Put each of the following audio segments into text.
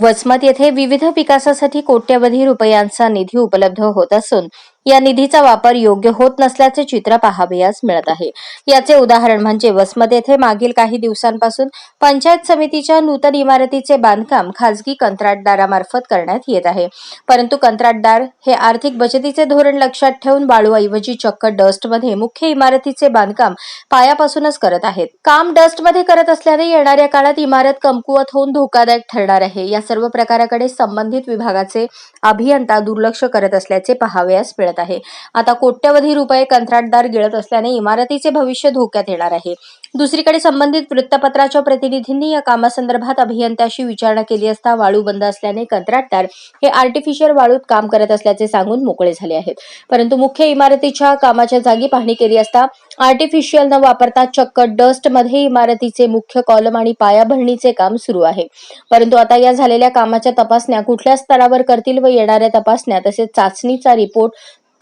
वसमत येथे विविध विकासासाठी कोट्यवधी रुपयांचा निधी उपलब्ध होत असून या निधीचा वापर योग्य होत नसल्याचे चित्र पाहावयास मिळत आहे. याचे उदाहरण म्हणजे वसमत येथे मागील काही दिवसांपासून पंचायत समितीच्या नूतन इमारतीचे बांधकाम खासगी कंत्राटदारामार्फत करण्यात येत आहे. परंतु कंत्राटदार हे आर्थिक बचतीचे धोरण लक्षात ठेवून वाळूऐवजी चक्क डस्टमध्ये मुख्य इमारतीचे बांधकाम पायापासूनच करत आहेत. काम डस्टमध्ये करत असल्याने येणाऱ्या काळात इमारत कमकुवत होऊन धोकादायक ठरणार आहे. या सर्व प्रकाराकडे संबंधित विभागाचे अभियंता दुर्लक्ष करत असल्याचे पाहावयास मिळत आहे. आता कोट्यवधी रुपये कंत्राटदार गिळत असल्याने इमारतीचे भविष्य धोक्यात येणार आहे. दुसरीकडे संबंधित वृत्तपत्राच्या प्रतिनिधींनी या कामासंदर्भात अभियंत्याशी विचारणा केली असता वाळू बंद असल्याने कंत्राटदार हे आर्टिफिशियल वाळूत काम करत असल्याचे सांगून मोकळे झाले आहेत. परंतु मुख्य इमारतीच्या कामाच्या जागी पाहणी केली असता आर्टिफिशियल न वापरता चक्क डस्टमध्ये इमारतीचे मुख्य कॉलम आणि पायाभरणीचे काम सुरू आहे. परंतु आता या झालेल्या कामाच्या तपासण्या कुठल्या स्तरावर करतील व येणाऱ्या तपासण्या तसेच चाचणीचा रिपोर्ट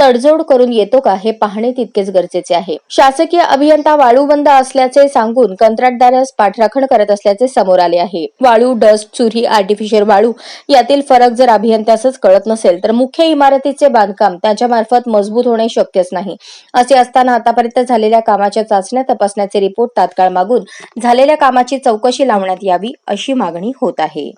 तडजोड करून येतो का हे पाहणे तितकेच गरजेचे आहे. शासकीय अभियंता वाळू बंद असल्याचे सांगून कंत्राटदारास पाठराखण करत असल्याचे समोर आले आहे. वाळू डस्ट चुरी आर्टिफिशियल वाळू यातील फरक जर अभियंत्यासच कळत नसेल तर मुख्य इमारतीचे बांधकाम त्याच्या मार्फत मजबूत होणे शक्यच नाही. असे असताना आतापर्यंत झालेल्या कामाच्या चाचण्या तपासण्याचे रिपोर्ट तात्काळ मागून झालेल्या कामाची चौकशी लावण्यात यावी अशी मागणी होत आहे.